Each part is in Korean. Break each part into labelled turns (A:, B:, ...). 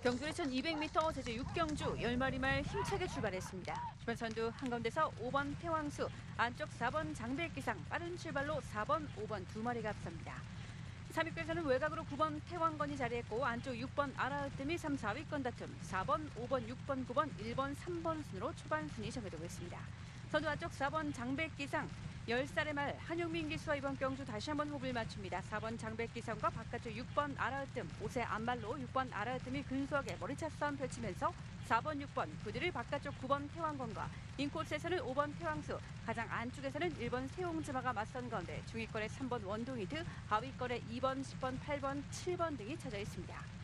A: 경주리 1200m 제주 6경주 10마리 말 힘차게 출발했습니다. 주변 선두 한가운데서 5번 태왕수, 안쪽 4번 장백기상 빠른 출발로 4번, 5번 두 마리가 앞섭니다. 3위권에서는 외곽으로 9번 태왕건이 자리했고 안쪽 6번 아라으뜸이 3, 4위권 다툼 4번, 5번, 6번, 9번, 1번, 3번 순으로 초반 순위 정해되고 있습니다. 선두 안쪽 4번 장백기상 10살의 말 한용민 기수와 이번 경주 다시 한번 호흡을 맞춥니다. 4번 장백기상과 바깥쪽 6번 아라으뜸 5세 안말로 6번 아라으뜸이 근소하게 머리차 싸움 펼치면서 4번 6번 부디를 바깥쪽 9번 태왕건과 인코스에서는 5번 태왕수 가장 안쪽에서는 1번 세용지마가 맞선 가운데 중위권에 3번 원동이드 하위권에 2번 10번 8번 7번 등이 찾아 있습니다.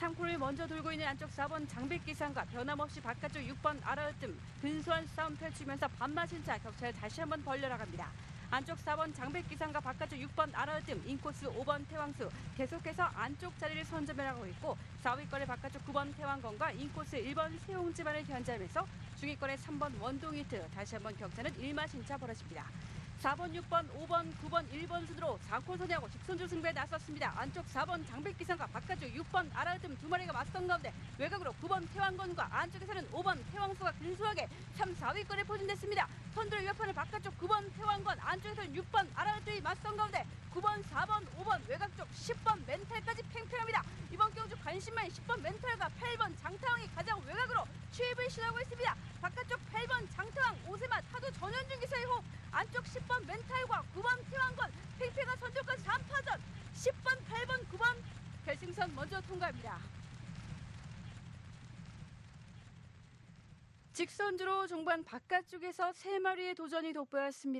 A: 3코를 먼저 돌고 있는 안쪽 4번 장백기상과 변함없이 바깥쪽 6번 아라으뜸 근소한 싸움 펼치면서 반마신 차 격차를 다시 한번 벌려나갑니다. 안쪽 4번 장백기상과 바깥쪽 6번 아라으뜸 인코스 5번 태왕수 계속해서 안쪽 자리를 선점해나가고 있고 4위권의 바깥쪽 9번 태왕건과 인코스 1번 세용지만을 견제하면서 중위권의 3번 원동이트 다시 한번 격차는 1마신차 벌어집니다. 4번, 6번, 5번, 9번, 1번 순으로 4코 선이하고 직선주 승부에 나섰습니다. 안쪽 4번 장백기상과 바깥쪽 6번 아라으뜸 두 마리가 맞선 가운데 외곽으로 9번 태왕건과 안쪽에서는 5번 태왕수가 근소하게 3, 4위권에 포진됐습니다. 선두를 위협하는 바깥쪽 9번 태왕건 안쪽에서는 6번 아라으뜸이 맞선 가운데 9번, 4번, 5번 외곽 쪽 10번 멘탈까지 팽팽합니다. 이번 경주 관심만 10번 멘탈과 8번 장타왕이 가장 외곽으로 추입을 시도하고 있습니다. 바깥쪽 8번 장타왕 오세마 타도 전현준 기사의 호흡 안쪽 10번 멘탈과 9번 태왕건 팽팽한 선두까지 3파전 10번, 8번, 9번 결승선 먼저 통과합니다. 직선주로 종반 바깥쪽에서 세 마리의 도전이 돋보였습니다.